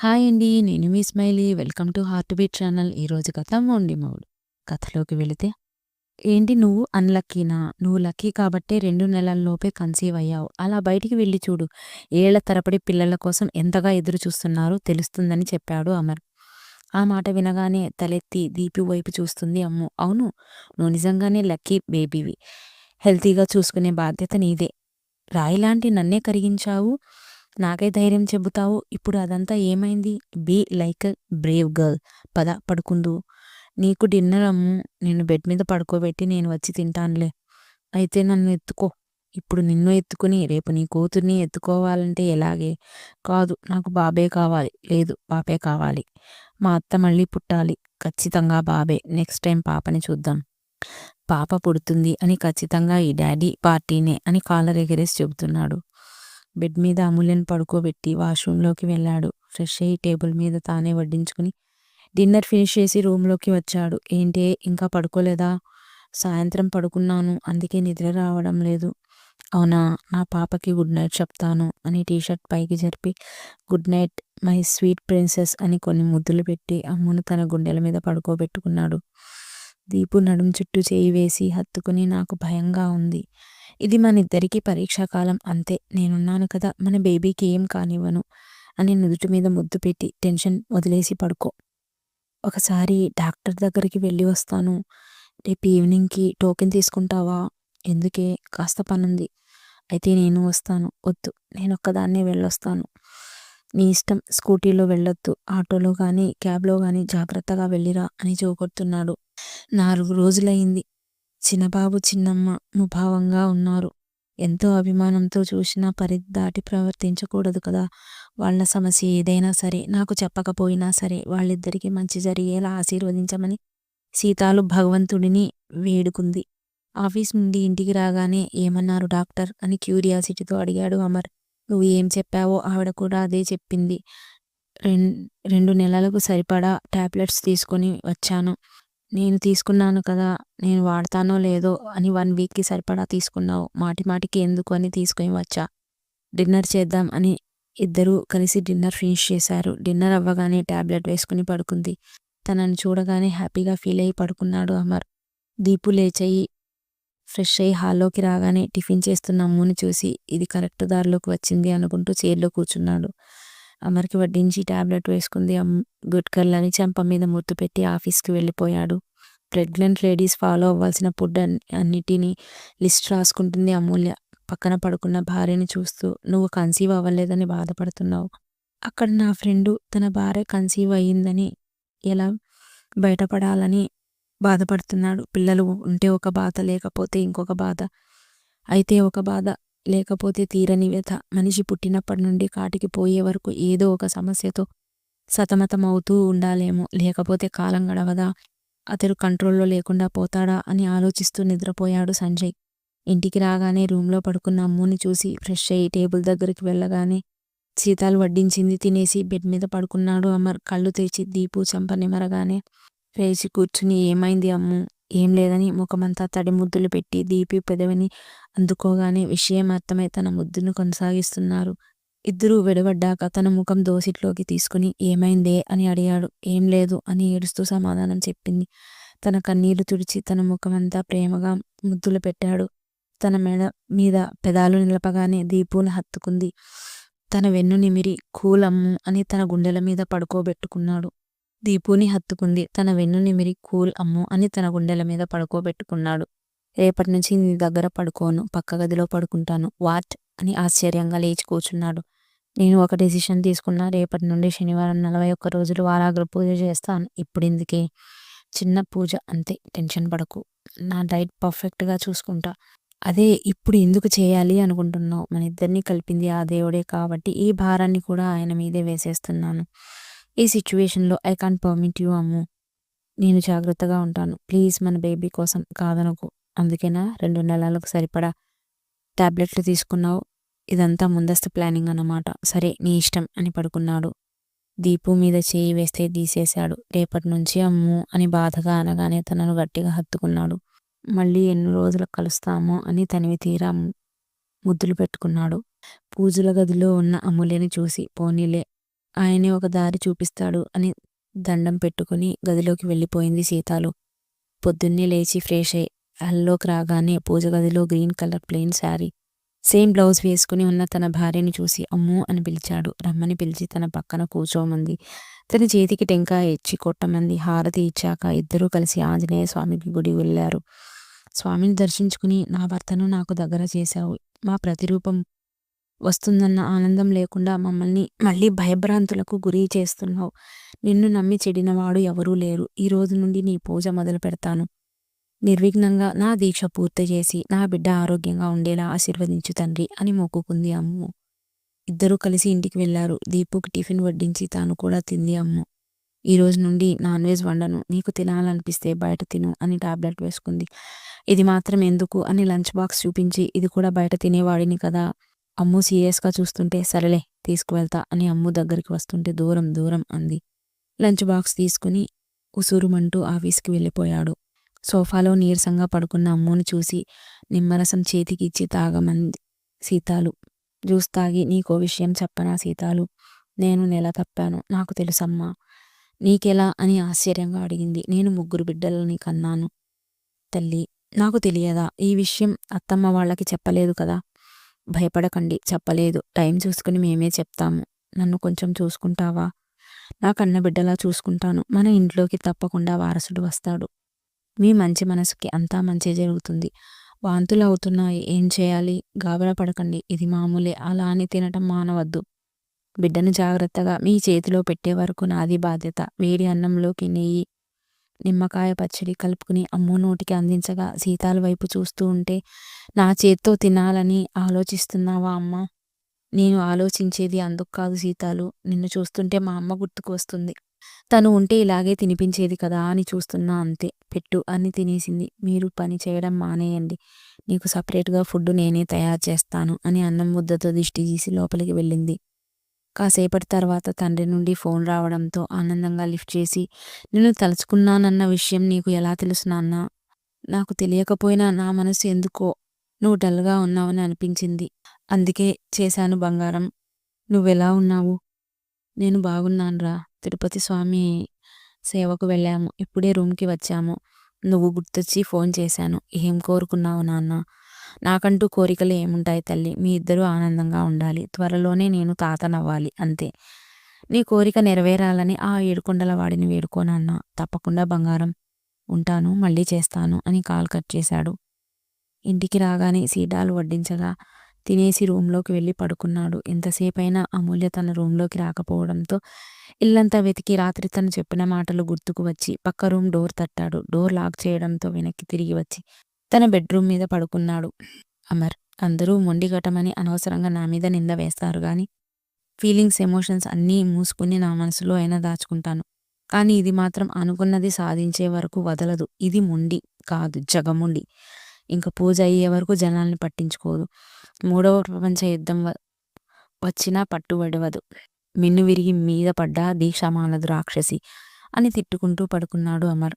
Hi అండి. నేను మీ Smiley. Welcome to heart beat channel. ఈరోజు కథ మొండి మౌడు కథలోకి వెళితే ఏంటి నువ్వు అన్‌లక్కీనా? నువ్వు లక్కీ కాబట్టే రెండు నెలల్లోపే కన్సీవ్ అయ్యావు. అలా బయటికి వెళ్ళి చూడు. ఏళ్ళ తరబడి పిల్లల కోసం ఎంతగా ఎదురు చూస్తున్నారో తెలుస్తుందని చెప్పాడు అమర్. ఆ మాట వినగానే తలెత్తి దీపి వైపు చూస్తుంది అమ్ము. అవును. నువ్వు నిజంగానే లక్కీ బేబీవి. హెల్తీగా చూసుకునే బాధ్యత నీదే. రాయిలాంటి నన్నే కరిగించావు. నాకే ధైర్యం చెబుతావు. ఇప్పుడు అదంతా ఏమైంది? Be like brave girl. పద పడుకుందు నీకు డిన్నర్ అమ్ము. నిన్ను బెడ్ మీద పడుకోబెట్టి నేను వచ్చి తింటానులే. అయితే నన్ను ఎత్తుకో. ఇప్పుడు నిన్ను ఎత్తుకుని రేపు నీ కూతుర్ని ఎత్తుకోవాలంటే ఎలాగే? కాదు. నాకు బాబే కావాలి. లేదు పాపే కావాలి. మా అత్త మళ్ళీ పుట్టాలి. ఖచ్చితంగా బాబే. నెక్స్ట్ టైం పాపని చూద్దాం. పాప పుడుతుంది అని ఖచ్చితంగా ఈ డాడీ పార్టీనే అని కాలర్ ఎగరేసి చెబుతున్నాడు. బెడ్ మీద అమూల్యను పడుకోబెట్టి వాష్రూంలోకి వెళ్ళాడు. ఫ్రెష్ అయ్యి టేబుల్ మీద తానే వడ్డించుకుని డిన్నర్ ఫినిష్ చేసి రూమ్లోకి వచ్చాడు. ఏంటే ఇంకా పడుకోలేదా? సాయంత్రం పడుకున్నాను. అందుకే నిద్ర రావడం లేదు. అవునా? నా పాపకి గుడ్ నైట్ చెప్తాను అని టీషర్ట్ పైకి జరిపి good night my sweet princess అని కొన్ని ముద్దులు పెట్టి అమ్మును తన గుండెల మీద పడుకోబెట్టుకున్నాడు. దీపు నడుం చుట్టూ చేయి వేసి హత్తుకుని నాకు భయంగా ఉంది. ఇది మనిద్దరికీ పరీక్షాకాలం అంతే. నేనున్నాను కదా మన బేబీకి ఏం కానివ్వను అని నుదుటి మీద ముద్దు పెట్టి టెన్షన్ వదిలేసి పడుకో. ఒకసారి డాక్టర్ దగ్గరికి వెళ్ళి వస్తాను. రేపు ఈవినింగ్కి టోకెన్ తీసుకుంటావా? ఎందుకే? కాస్త పనుంది. అయితే నేను వస్తాను. వద్దు. నేను ఒక్కదాన్నే వెళ్ళొస్తాను. నీ ఇష్టం. స్కూటీలో వెళ్ళొద్దు. ఆటోలో కానీ క్యాబ్లో కానీ జాగ్రత్తగా వెళ్ళిరా అని చూకొడుతున్నాడు. నాలుగు రోజులైంది చిన్నబాబు చిన్నమ్మ ముభావంగా ఉన్నారు. ఎంతో అభిమానంతో చూసినా పరిధి దాటి ప్రవర్తించకూడదు కదా. వాళ్ళ సమస్య ఏదైనా సరే నాకు చెప్పకపోయినా సరే వాళ్ళిద్దరికీ మంచి జరిగేలా ఆశీర్వదించమని సీతాలు భగవంతుడిని వేడుకుంది. ఆఫీస్ నుండి ఇంటికి రాగానే ఏమన్నారు డాక్టర్? అని క్యూరియాసిటీతో అడిగాడు అమర్. నువ్వు ఏం చెప్పావో ఆవిడ కూడా అదే చెప్పింది. రెండు నెలలకు సరిపడా టాబ్లెట్స్ తీసుకొని వచ్చాను. నేను తీసుకున్నాను కదా. నేను వాడతానో లేదో అని వన్ వీక్కి సరిపడా తీసుకున్నావు. మాటిమాటికి ఎందుకు అని తీసుకొని వచ్చా. డిన్నర్ చేద్దాం అని ఇద్దరూ కలిసి డిన్నర్ ఫినిష్ చేశారు. డిన్నర్ అవ్వగానే టాబ్లెట్ వేసుకుని పడుకుంది. తనని చూడగానే హ్యాపీగా ఫీల్ అయ్యి పడుకున్నాడు అమర్. దీపు లేచయి ఫ్రెష్ అయ్యి హాల్లోకి రాగానే టిఫిన్ చేస్తున్న అమ్ముని చూసి ఇది కరెక్ట్ దారిలోకి వచ్చింది అనుకుంటూ చైర్లో కూర్చున్నాడు. అమర్కి వడ్డించి టాబ్లెట్ వేసుకుంది అమ్ము. అని చెంప మీద ముద్దు పెట్టి ఆఫీస్కి వెళ్ళిపోయాడు. ప్రెగ్నెంట్ లేడీస్ ఫాలో అవ్వాల్సిన ఫుడ్ అన్నిటినీ లిస్ట్ రాసుకుంటుంది అమూల్య. పక్కన పడుకున్న భార్యని చూస్తూ నువ్వు కన్సీవ్ అవ్వలేదని బాధపడుతున్నావు. అక్కడ నా ఫ్రెండు తన భార్య కన్సీవ్ అయ్యిందని ఎలా బయటపడాలని బాధపడుతున్నాడు. పిల్లలు ఉంటే ఒక బాధ లేకపోతే ఇంకొక బాధ. అయితే ఒక బాధ లేకపోతే తీరని వ్యథ. మనిషి పుట్టినప్పటి నుండి కాటికి పోయే వరకు ఏదో ఒక సమస్యతో సతమతమవుతూ ఉండాలేమో. లేకపోతే కాలం గడవదా? అతడు కంట్రోల్లో లేకుండా పోతాడా అని ఆలోచిస్తూ నిద్రపోయాడు సంజయ్. ఇంటికి రాగానే రూంలో పడుకున్న అమ్ముని చూసి ఫ్రెష్ అయ్యి టేబుల్ దగ్గరికి వెళ్ళగానే సీతాలు వడ్డించింది తినేసి బెడ్ మీద పడుకున్నాడు అమర్. కళ్ళు తెరిచి దీపు చెంప నిమరగానే లేచి కూర్చుని ఏమైంది అమ్ము? ఏం లేదని ముఖమంతా తడి ముద్దులు పెట్టి దీపి పెదవిని అందుకోగానే విషయం అర్థమై తన ముద్దును కొనసాగిస్తున్నారు. ఇద్దరూ విడబడ్డాక తన ముఖం దోసిట్లోకి తీసుకుని ఏమైందే అని అడిగాడు. ఏం లేదు అని ఏడుస్తూ సమాధానం చెప్పింది. తన కన్నీరు తుడిచి తన ముఖమంతా ప్రేమగా ముద్దులు పెట్టాడు. తన మెడ మీద పెదాలు నిలపగానే దీపుని హత్తుకుంది. తన వెన్ను నిమిరి కూలమ్ము అని తన గుండెల మీద పడుకోబెట్టుకున్నాడు. దీపుని హత్తుకుంది. తన వెన్ను నిమిరి కూల్ అమ్ము అని తన గుండెల మీద పడుకోబెట్టుకున్నాడు. రేపటినుంచి నీ దగ్గర పడుకోను. పక్క గదిలో పడుకుంటాను. వాట్? అని ఆశ్చర్యంగా లేచి కూర్చున్నాడు. నేను ఒక డెసిషన్ తీసుకున్నా. రేపటి నుండి శనివారం నలభై ఒక్క రోజులు వారాగ్ర పూజ చేస్తాను. ఇప్పుడెందుకే? చిన్న పూజ అంతే. టెన్షన్ పడకు. నా డైట్ పర్ఫెక్ట్గా చూసుకుంటా. అదే ఇప్పుడు ఎందుకు చేయాలి అనుకుంటున్నావు? మన ఇద్దరిని కలిపింది ఆ దేవుడే కాబట్టి ఈ భారాన్ని కూడా ఆయన మీదే వేసేస్తున్నాను. ఈ సిచ్యువేషన్లో I can't permit you Ammu. నేను జాగ్రత్తగా ఉంటాను. ప్లీజ్ మన బేబీ కోసం కాదనకు. అందుకేనా రెండు నెలలకు సరిపడా టాబ్లెట్లు తీసుకున్నావు. ఇదంతా ముందస్తు ప్లానింగ్ అన్నమాట. సరే నీ ఇష్టం అని పడుకున్నాడు. దీపు మీద చేయి వేస్తే తీసేశాడు. రేపటి నుంచి అమ్ము అని బాధగా అనగానే తనను గట్టిగా హత్తుకున్నాడు. మళ్ళీ ఎన్ని రోజులు కలుస్తామో అని తనివి తీరా ముద్దులు పెట్టుకున్నాడు. పూజల గదిలో ఉన్న అమూల్యని చూసి పోనీలే ఆయనే ఒక దారి చూపిస్తాడు అని దండం పెట్టుకుని గదిలోకి వెళ్ళిపోయింది సీతాలు. పొద్దున్నే లేచి ఫ్రెష్ అయ్యి హల్లోకి రాగానే పూజ గదిలో green colour plain sari same blouse వేసుకుని ఉన్న తన భార్యని చూసి అమ్ము అని పిలిచాడు. రమ్మని పిలిచి తన పక్కన కూర్చోమంది. తన చేతికి టెంకాయ ఇచ్చి కొట్టమంది. హారతి ఇచ్చాక ఇద్దరూ కలిసి ఆంజనేయ స్వామికి గుడి వెళ్ళారు. స్వామిని దర్శించుకుని నా భర్తను నాకు దగ్గర చేశావు. మా ప్రతిరూపం వస్తుందన్న ఆనందం లేకుండా మమ్మల్ని మళ్ళీ భయభ్రాంతులకు గురి చేస్తున్నావు. నిన్ను నమ్మి చెడినవాడు ఎవరూ లేరు. ఈ రోజు నుండి నీ పూజ మొదలు పెడతాను. నిర్విఘ్నంగా నా దీక్ష పూర్తి చేసి నా బిడ్డ ఆరోగ్యంగా ఉండేలా ఆశీర్వదించు తండ్రి అని మొక్కుకుంది అమ్ము. ఇద్దరూ కలిసి ఇంటికి వెళ్ళారు దీపుకి టిఫిన్ వడ్డించి తాను కూడా తింది అమ్ము. ఈ రోజు నుండి నాన్ వెజ్ వండను. నీకు తినాలనిపిస్తే బయట తిను అని టాబ్లెట్ వేసుకుంది. ఇది మాత్రం ఎందుకు అని లంచ్ బాక్స్ చూపించి ఇది కూడా బయట తినేవాడిని కదా. అమ్ము సీరియస్గా చూస్తుంటే సరేలే తీసుకువెళ్తా అని అమ్ము దగ్గరికి వస్తుంటే దూరం దూరం అంది. లంచ్ బాక్స్ తీసుకుని ఉసూరుమంటూ ఆఫీస్కి వెళ్ళిపోయాడు. సోఫాలో నీరసంగా పడుకున్న అమ్ముని చూసి నిమ్మరసం చేతికి ఇచ్చి తాగమంది సీతాలు. జ్యూస్ తాగి నీకో విషయం చెప్పనా సీతాలు? నేను నెల తప్పాను నాకు తెలుసమ్మా. నీకెలా అని ఆశ్చర్యంగా అడిగింది. నేను ముగ్గురు బిడ్డలని కన్నాను. తల్లి నాకు తెలియదా? ఈ విషయం అత్తమ్మ వాళ్ళకి చెప్పలేదు కదా? భయపడకండి చెప్పలేదు. టైం చూసుకుని మేమే చెప్తాము. నన్ను కొంచెం చూసుకుంటావా? నా కన్న బిడ్డలా చూసుకుంటాను. మన ఇంట్లోకి తప్పకుండా వారసుడు వస్తాడు. మీ మంచి మనసుకి అంతా మంచి జరుగుతుంది. వాంతులు అవుతున్నాయి. ఏం చేయాలి? గాబరా పడకండి. ఇది మామూలే. అలా అని తినటం మానవద్దు. బిడ్డను జాగ్రత్తగా మీ చేతిలో పెట్టే వరకు నాది బాధ్యత. వేడి అన్నంలోకి నెయ్యి నిమ్మకాయ పచ్చడి కలుపుకుని అమ్ము నోటికి అందించగా సీతాల వైపు చూస్తూ ఉంటే నా చేత్తో తినాలని ఆలోచిస్తున్నావా అమ్మ? నేను ఆలోచించేది అందుకు కాదు సీతాలు. నిన్ను చూస్తుంటే మా అమ్మ గుర్తుకు వస్తుంది. తను ఉంటే ఇలాగే తినిపించేది కదా అని చూస్తున్నా అంతే. పెట్టు అని తినేసింది. మీరు పని చేయడం మానేయండి. నీకు సపరేట్గా ఫుడ్ నేనే తయారు చేస్తాను అని అన్నం ముద్దతో దిష్టి తీసి లోపలికి వెళ్ళింది. కాసేపటి తర్వాత తండ్రి నుండి ఫోన్ రావడంతో ఆనందంగా లిఫ్ట్ చేసి నేను తలుచుకున్నానన్న విషయం నీకు ఎలా తెలుసు నాన్న? నాకు తెలియకపోయినా నా మనసు ఎందుకో నువ్వు డల్గా ఉన్నావని అనిపించింది. అందుకే చేశాను బంగారం. నువ్వెలా ఉన్నావు? నేను బాగున్నానురా. తిరుపతి స్వామి సేవకు వెళ్ళాము. ఇప్పుడే రూమ్కి వచ్చాము. నువ్వు గుర్తొచ్చి ఫోన్ చేశాను. ఏం కోరుకున్నావు నాన్న? నాకంటూ కోరికలు ఏముంటాయి తల్లి? మీ ఇద్దరూ ఆనందంగా ఉండాలి. త్వరలోనే నేను తాతనవ్వాలి. అంతే. నీ కోరిక నెరవేరాలని ఆ ఏడుకొండల వాడిని వేడుకోనన్నా తప్పకుండా బంగారం ఉంటాను మళ్ళీ చేస్తాను అని కాల్ కట్ చేశాడు. ఇంటికి రాగానే సీడాలు వడ్డించగా తినేసి రూంలోకి వెళ్ళి పడుకున్నాడు. ఎంతసేపైనా అమూల్య తన రూంలోకి రాకపోవడంతో ఇల్లంతా వెతికి రాత్రి తను చెప్పిన మాటలు గుర్తుకు వచ్చి పక్క రూమ్ డోర్ తట్టాడు. డోర్ లాక్ చేయడంతో వెనక్కి తిరిగి వచ్చి తన బెడ్రూమ్ మీద పడుకున్నాడు. అమర్ అందరూ మొండిగటమని అనవసరంగా నా మీద నింద వేస్తారు గాని ఫీలింగ్స్ ఎమోషన్స్ అన్నీ మూసుకుని నా మనసులో అయినా దాచుకుంటాను. కానీ ఇది మాత్రం అనుకున్నది సాధించే వరకు వదలదు. ఇది ముండి కాదు జగముండి. ఇంకా పూజ అయ్యే వరకు జనాల్ని పట్టించుకోదు. మూడవ ప్రపంచ యుద్ధం వచ్చినా పట్టుబడవదు. మిన్ను విరిగి మీద పడ్డా దీక్షమానదు రాక్షసి అని తిట్టుకుంటూ పడుకున్నాడు అమర్.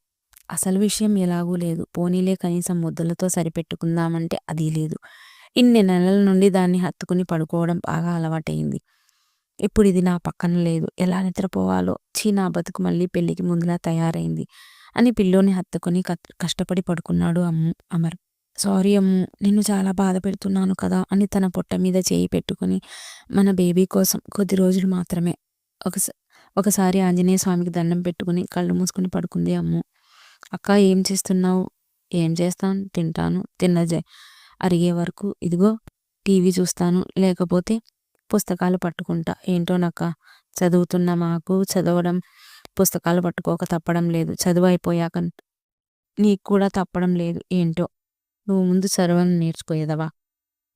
అసలు విషయం ఎలాగూ లేదు. పోనీలే కనీసం ముద్దలతో సరిపెట్టుకుందామంటే అది లేదు. ఇన్ని నెలల నుండి దాన్ని హత్తుకుని పడుకోవడం బాగా అలవాటైంది ఇప్పుడు ఇది నా పక్కన లేదు. ఎలా నిద్రపోవాలో? చీ నా బతుకు మళ్ళీ పెళ్ళికి ముందులా తయారైంది అని పిల్లోని హత్తుకుని కష్టపడి పడుకున్నాడు అమ్ము అమర్. సారీ అమ్ము నిన్ను చాలా బాధ పెడుతున్నాను కదా అని తన పొట్ట మీద చేయి పెట్టుకుని మన బేబీ కోసం కొద్ది రోజులు మాత్రమే. ఒకసారి ఒకసారి ఆంజనేయ స్వామికి దండం పెట్టుకుని కళ్ళు మూసుకుని పడుకుంది అమ్ము. అక్క ఏం చేస్తున్నావు? ఏం చేస్తాను? తింటాను. తిన్నజే అరిగే వరకు ఇదిగో టీవీ చూస్తాను. లేకపోతే పుస్తకాలు పట్టుకుంటా. ఏంటో చదువుతున్న మాకు చదవడం పుస్తకాలు పట్టుకోక తప్పడం లేదు. చదువు అయిపోయాక నీకు కూడా తప్పడం లేదు. ఏంటో? నువ్వు ముందు చదవడం నేర్చుకోయేదవా?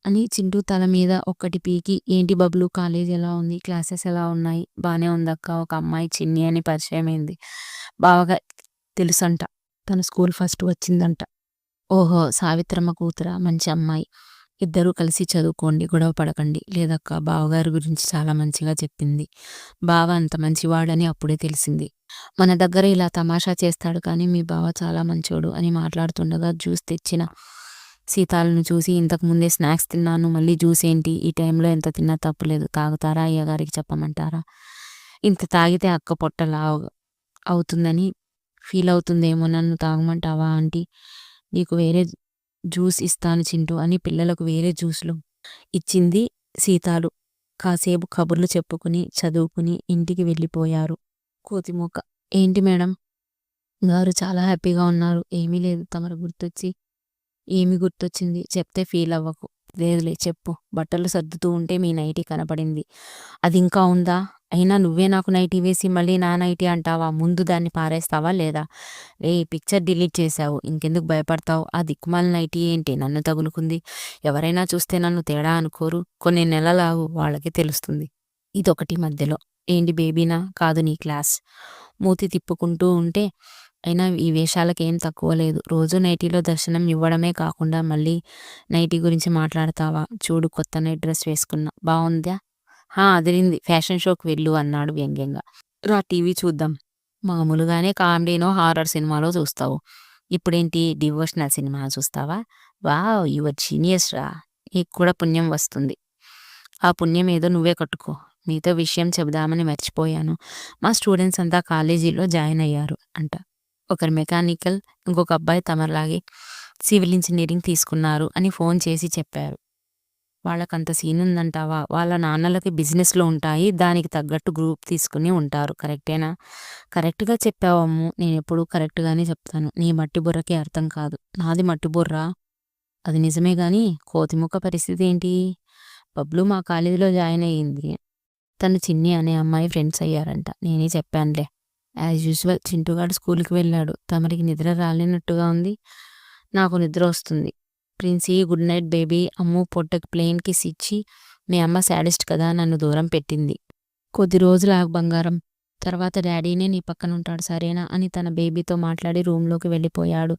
అని చింటూ తల మీద ఒక్కటి పీకి ఏంటి బబ్లు కాలేజ్ ఎలా ఉంది? క్లాసెస్ ఎలా ఉన్నాయి? బాగానే ఉందక్క? ఒక అమ్మాయి చిన్ని అని పరిచయం అయింది బాగా తెలుసంట. తన స్కూల్ ఫస్ట్ వచ్చిందంట. ఓహో సావిత్రమ్మ కూతుర? మంచి అమ్మాయి. ఇద్దరూ కలిసి చదువుకోండి గొడవ పడకండి. లేదక్క బావగారి గురించి చాలా మంచిగా చెప్పింది. బావ అంత మంచివాడని అప్పుడే తెలిసింది. మన దగ్గర ఇలా తమాషా చేస్తాడు కానీ మీ బావ చాలా మంచోడు అని మాట్లాడుతుండగా జ్యూస్ తెచ్చిన సీతాలను చూసి ఇంతకు ముందే స్నాక్స్ తిన్నాను మళ్ళీ జ్యూస్ ఏంటి? ఈ టైంలో ఎంత తిన్నా తప్పులేదు తాగుతారా? అయ్యగారికి చెప్పమంటారా? ఇంత తాగితే అక్క పొట్ట లావు అవుతుందని ఫీల్ అవుతుందేమో నన్ను తాగమంటావా ఆంటీ? నీకు వేరే జ్యూస్ ఇస్తాను చింటూ అని పిల్లలకు వేరే జ్యూస్లు ఇచ్చింది సీతాలు. కాసేపు కబుర్లు చెప్పుకుని చదువుకుని ఇంటికి వెళ్ళిపోయారు. కోతిమూక ఏంటి మేడం? గారు చాలా హ్యాపీగా ఉన్నారు. ఏమీ లేదు. తమరు గుర్తొచ్చి ఏమి గుర్తొచ్చింది? చెప్తే ఫీల్ అవ్వకు. లేదులే చెప్పు. బట్టలు సర్దుతూ ఉంటే మీ నైటీ కనపడింది. అది ఇంకా ఉందా? అయినా నువ్వే నాకు నైటీ వేసి మళ్ళీ నా నైటీ అంటావా? ముందు దాన్ని పారేస్తావా లేదా? ఏ పిక్చర్ డిలీట్ చేశావు. ఇంకెందుకు భయపడతావు? ఆ దిక్కుమాల నైటీ ఏంటి? నన్ను తగులుకుంది. ఎవరైనా చూస్తే నన్ను తేడా అనుకోరు. కొన్ని నెలలాగు వాళ్ళకి తెలుస్తుంది. ఇదొకటి మధ్యలో. ఏంటి బేబీనా? కాదు నీ క్లాస్. మూతి తిప్పుకుంటూ ఉంటే అయినా ఈ వేషాలకేం తక్కువ లేదు. రోజు నైటీలో దర్శనం ఇవ్వడమే కాకుండా మళ్ళీ నైటీ గురించి మాట్లాడతావా? చూడు కొత్త నైట్ డ్రెస్ వేసుకున్నా. బాగుందా హా అదిరింది. ఫ్యాషన్ షోకి వెళ్ళు అన్నాడు వ్యంగ్యంగా. రా టీవీ చూద్దాం. మామూలుగానే కామెడీనో హారర్ సినిమాలో చూస్తావు. ఇప్పుడేంటి? డివోషనల్ సినిమా చూస్తావా? వావ్ యువర్ జీనియస్ రా. నీకు కూడా పుణ్యం వస్తుంది. ఆ పుణ్యం ఏదో నువ్వే కట్టుకో. మీతో విషయం చెబుదామని మర్చిపోయాను. మా స్టూడెంట్స్ అంతా కాలేజీలో జాయిన్ అయ్యారు అంట. ఒకరు మెకానికల్ ఇంకొక అబ్బాయి తమలాగే సివిల్ ఇంజనీరింగ్ తీసుకున్నారు అని ఫోన్ చేసి చెప్పారు. వాళ్ళకంత సీన్ ఉందంటావా? వాళ్ళ నాన్నలకి బిజినెస్లో ఉంటాయి దానికి తగ్గట్టు గ్రూప్ తీసుకుని ఉంటారు. కరెక్టేనా? కరెక్ట్గా చెప్పావమ్ము నేను ఎప్పుడూ కరెక్ట్గానే చెప్తాను. నీ మట్టి బుర్రకి అర్థం కాదు. నాది మట్టి బుర్ర? అది నిజమే కానీ కోతిముఖ పరిస్థితి ఏంటి? బబ్లు మా కాలేజీలో జాయిన్ అయ్యింది. తను చిన్ని అనే అమ్మాయి ఫ్రెండ్స్ అయ్యారంట. నేనే చెప్పానులే. యాజ్ యూజువల్ చింటూగాడు స్కూల్కి వెళ్ళాడు. తమరికి నిద్ర రాలేనట్టుగా ఉంది. నాకు నిద్ర వస్తుంది. Princy good night baby Ammu పొట్టకి plane kiss ఇచ్చి మీ అమ్మ శాడిస్ట్ కదా నన్ను దూరం పెట్టింది. కొద్ది రోజులు ఆగు బంగారం. తర్వాత డాడీనే నీ పక్కన ఉంటాడు సరేనా అని తన బేబీతో మాట్లాడి రూమ్లోకి వెళ్ళిపోయాడు.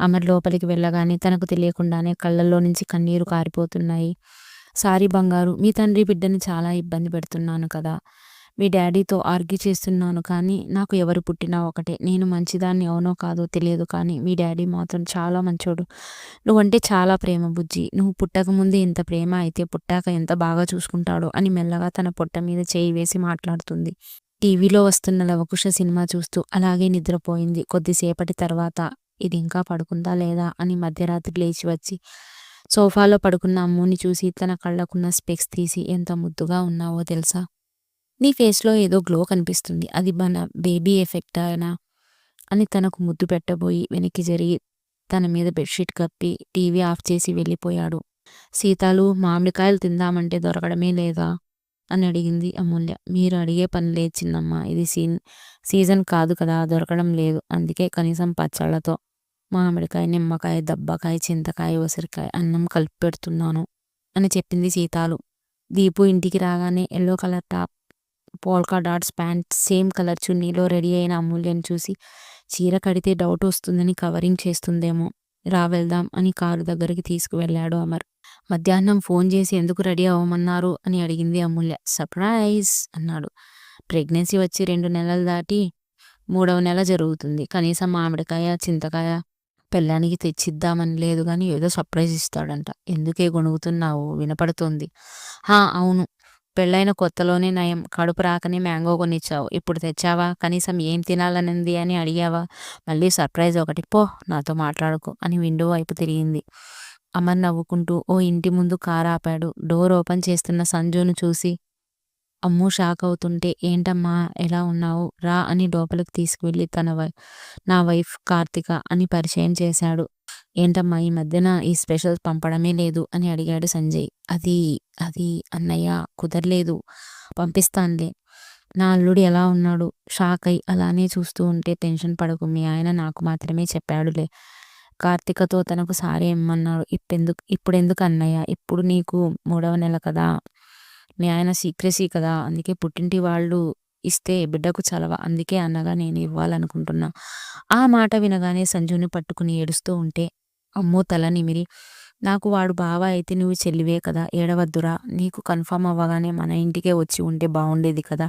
అమర్ లోపలికి వెళ్ళగానే తనకు తెలియకుండానే కళ్ళల్లో నుంచి కన్నీరు కారిపోతున్నాయి. సారీ బంగారు మీ తండ్రి బిడ్డని చాలా ఇబ్బంది పెడుతున్నాను కదా. మీ డాడీతో ఆర్గ్యూ చేస్తున్నాను కానీ నాకు ఎవరు పుట్టినా ఒకటే. నేను మంచిదాన్ని అవునో కాదో తెలియదు కానీ మీ డాడీ మాత్రం చాలా మంచోడు. నువ్వంటే చాలా ప్రేమ బుజ్జి. నువ్వు పుట్టకముందే ఎంత ప్రేమ అయితే పుట్టాక ఎంత బాగా చూసుకుంటాడో అని మెల్లగా తన పొట్ట మీద చేయి వేసి మాట్లాడుతుంది. టీవీలో వస్తున్న లవకుశ సినిమా చూస్తూ అలాగే నిద్రపోయింది. కొద్దిసేపటి తర్వాత ఇది ఇంకా పడుకుందా లేదా? అని మధ్యరాత్రి లేచి వచ్చి సోఫాలో పడుకున్న అమ్ముని చూసి తన కళ్ళకున్న స్పెక్స్ తీసి ఎంత ముద్దుగా ఉన్నావో తెలుసా? నీ ఫేస్లో ఏదో గ్లో కనిపిస్తుంది. అది మన బేబీ ఎఫెక్ట్ అయినా అని తనకు ముద్దు పెట్టబోయి వెనక్కి జరిగి తన మీద బెడ్షీట్ కప్పి టీవీ ఆఫ్ చేసి వెళ్ళిపోయాడు. సీతాలు మామిడికాయలు తిందామంటే దొరకడమే లేదా? అని అడిగింది అమూల్య. మీరు అడిగే పని లేదు చిన్నమ్మ. ఇది సీన్ సీజన్ కాదు కదా దొరకడం లేదు. అందుకే కనీసం పచ్చళ్ళతో మామిడికాయ నిమ్మకాయ దబ్బకాయ చింతకాయ ఉసిరికాయ అన్నం కలిపి పెడుతున్నాను అని చెప్పింది సీతాలు. దీపు ఇంటికి రాగానే yellow colour top polka dots pant same colour చున్నీలో ready అయిన అమూల్యను చూసి చీర కడితే డౌట్ వస్తుందని కవరింగ్ చేస్తుందేమో రా వెళ్దాం అని కారు దగ్గరికి తీసుకువెళ్ళాడు అమర్. మధ్యాహ్నం ఫోన్ చేసి ఎందుకు రెడీ అవ్వమన్నారు? అని అడిగింది అమూల్య. సర్ప్రైజ్ అన్నాడు. ప్రెగ్నెన్సీ వచ్చి రెండు నెలలు దాటి మూడవ నెల జరుగుతుంది. కనీసం మామిడికాయ చింతకాయ పెళ్ళానికి తెచ్చిద్దామని లేదు కానీ ఏదో సర్ప్రైజ్ ఇస్తాడంట. ఎందుకే గొణుగుతున్నావు? వినపడుతుంది. హా అవును. పెళ్ళైన కొత్తలోనే నయం. కడుపు రాకనే మ్యాంగో కొనిచ్చావు. ఇప్పుడు తెచ్చావా? కనీసం ఏం తినాలనింది అని అడిగావా? మళ్ళీ సర్ప్రైజ్ ఒకటి. పో నాతో మాట్లాడుకో అని విండో వైపు తిరిగింది. అమర్ నవ్వుకుంటూ ఓ ఇంటి ముందు కారు ఆపాడు. డోర్ ఓపెన్ చేస్తున్న సంజును చూసి అమ్ము షాక్ అవుతుంటే ఏంటమ్మా ఎలా ఉన్నావు? రా అని లోపలికి తీసుకువెళ్ళి తన వై నా వైఫ్ కార్తిక అని పరిచయం చేశాడు. ఏంటమ్మా ఈ మధ్యన ఈ స్పెషల్స్ పంపడమే లేదు అని అడిగాడు సంజయ్. అది అది అన్నయ్య కుదరలేదు పంపిస్తానులే. నా అల్లుడు ఎలా ఉన్నాడు? షాక్ అయి అలానే చూస్తూ ఉంటే టెన్షన్ పడకు మీ ఆయన నాకు మాత్రమే చెప్పాడులే. కార్తికతో తనకు సారీ ఇమ్మన్నాడు. ఇప్పుడెందుకు ఇప్పుడెందుకు అన్నయ్య? ఇప్పుడు నీకు మూడవ నెల కదా? మీ ఆయన సీక్రెసీ కదా? అందుకే పుట్టింటి వాళ్ళు ఇస్తే బిడ్డకు చలవ. అందుకే అన్నగా నేను ఇవ్వాలనుకుంటున్నా. ఆ మాట వినగానే సంజుని పట్టుకుని ఏడుస్తూ ఉంటే అమ్మో తల నిమిరి నాకు వాడు బావ అయితే నువ్వు చెల్లివే కదా ఏడవద్దురా. నీకు కన్ఫర్మ్ అవ్వగానే మన ఇంటికే వచ్చి ఉంటే బాగుండేది కదా.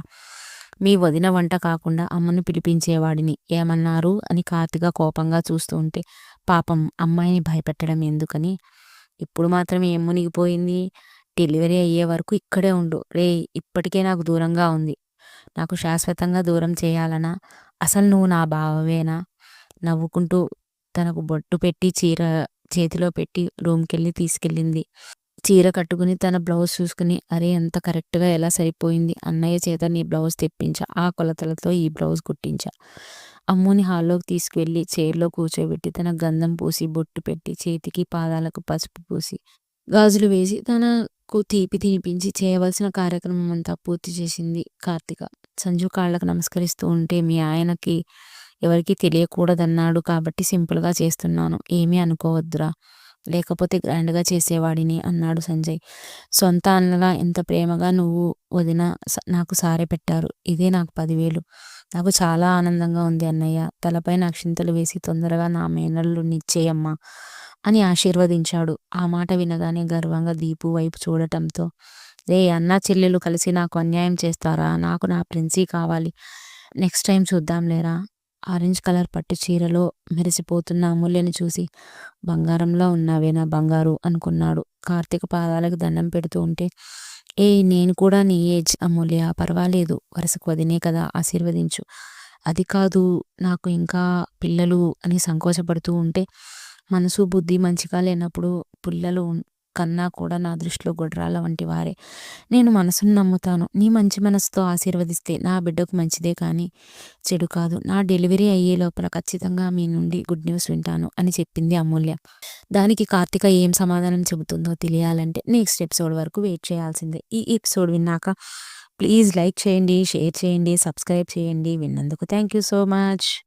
మీ వదిన వంట కాకుండా అమ్మను పిలిపించేవాడిని. ఏమన్నారు? అని కార్తిక కోపంగా చూస్తూ ఉంటే పాపం అమ్మాయిని భయపెట్టడం ఎందుకని? ఇప్పుడు మాత్రం ఏం మునిగిపోయింది? డెలివరీ అయ్యే వరకు ఇక్కడే ఉండు. రే ఇప్పటికే నాకు దూరంగా ఉంది. నాకు శాశ్వతంగా దూరం చేయాలనా? అసలు నువ్వు నా బావవేనా? నవ్వుకుంటూ తనకు బొట్టు పెట్టి చీర చేతిలో పెట్టి రూమ్కెళ్ళి తీసుకెళ్ళింది. చీర కట్టుకుని తన బ్లౌజ్ చూసుకుని అరే ఎంత కరెక్ట్గా ఎలా సరిపోయింది? అన్నయ్య చేత నీ బ్లౌజ్ తెప్పించా. ఆ కొలతలతో ఈ బ్లౌజ్ కుట్టించా. అమ్ముని హాల్లోకి తీసుకువెళ్ళి చైర్లో కూర్చోబెట్టి తన గంధం పూసి బొట్టు పెట్టి చేతికి పాదాలకు పసుపు పూసి గాజులు వేసి తనకు తీపి తినిపించి చేయవలసిన కార్యక్రమం అంతా పూర్తి చేసింది కార్తిక. సంజు కాళ్ళకు నమస్కరిస్తూ ఉంటే మీ ఆయనకి ఎవరికి తెలియకూడదన్నాడు కాబట్టి సింపుల్గా చేస్తున్నాను. ఏమీ అనుకోవద్దురా. లేకపోతే గ్రాండ్గా చేసేవాడిని అన్నాడు సంజయ్. సొంత అన్నలా ఎంత ప్రేమగా నువ్వు వదిన నాకు సారే పెట్టారు. ఇదే నాకు పదివేలు. నాకు చాలా ఆనందంగా ఉంది అన్నయ్య. తలపై నక్షింతలు వేసి తొందరగా నా మేనల్లు నిచ్చేయమ్మా అని ఆశీర్వదించాడు. ఆ మాట వినగానే గర్వంగా దీపు వైపు చూడటంతో రే అన్న చెల్లెలు కలిసి నాకు అన్యాయం చేస్తారా? నాకు నా ప్రిన్సీ కావాలి. నెక్స్ట్ టైం చూద్దాం లేరా ఆరెంజ్ కలర్ పట్టు చీరలో మెరిసిపోతున్న అమూల్యని చూసి బంగారంలో ఉన్నావేనా బంగారు అనుకున్నాడు. కార్తీక పాదాలకు దండం పెడుతూ ఉంటే ఏ నేను కూడా నీ ఏజ్ అమూల్య పర్వాలేదు వరుసకు వదినే కదా ఆశీర్వదించు. అది కాదు నాకు ఇంకా పిల్లలు అని సంకోచపడుతూ ఉంటే మనసు బుద్ధి మంచిగా లేనప్పుడు పిల్లలు కన్నా కూడా నా దృష్టిలో గొడ్రాల వంటి వారే. నేను మనసును నమ్ముతాను. నీ మంచి మనసుతో ఆశీర్వదిస్తే నా బిడ్డకు మంచిదే కానీ చెడు కాదు. నా డెలివరీ అయ్యే లోపల ఖచ్చితంగా మీ నుండి గుడ్ న్యూస్ వింటాను అని చెప్పింది అమూల్య. దానికి కార్తిక ఏం సమాధానం చెబుతుందో తెలియాలంటే నెక్స్ట్ ఎపిసోడ్ వరకు వెయిట్ చేయాల్సిందే. ఈ ఎపిసోడ్ విన్నాక ప్లీజ్ లైక్ చేయండి షేర్ చేయండి సబ్స్క్రైబ్ చేయండి. విన్నందుకు థ్యాంక్ యూ సో మచ్.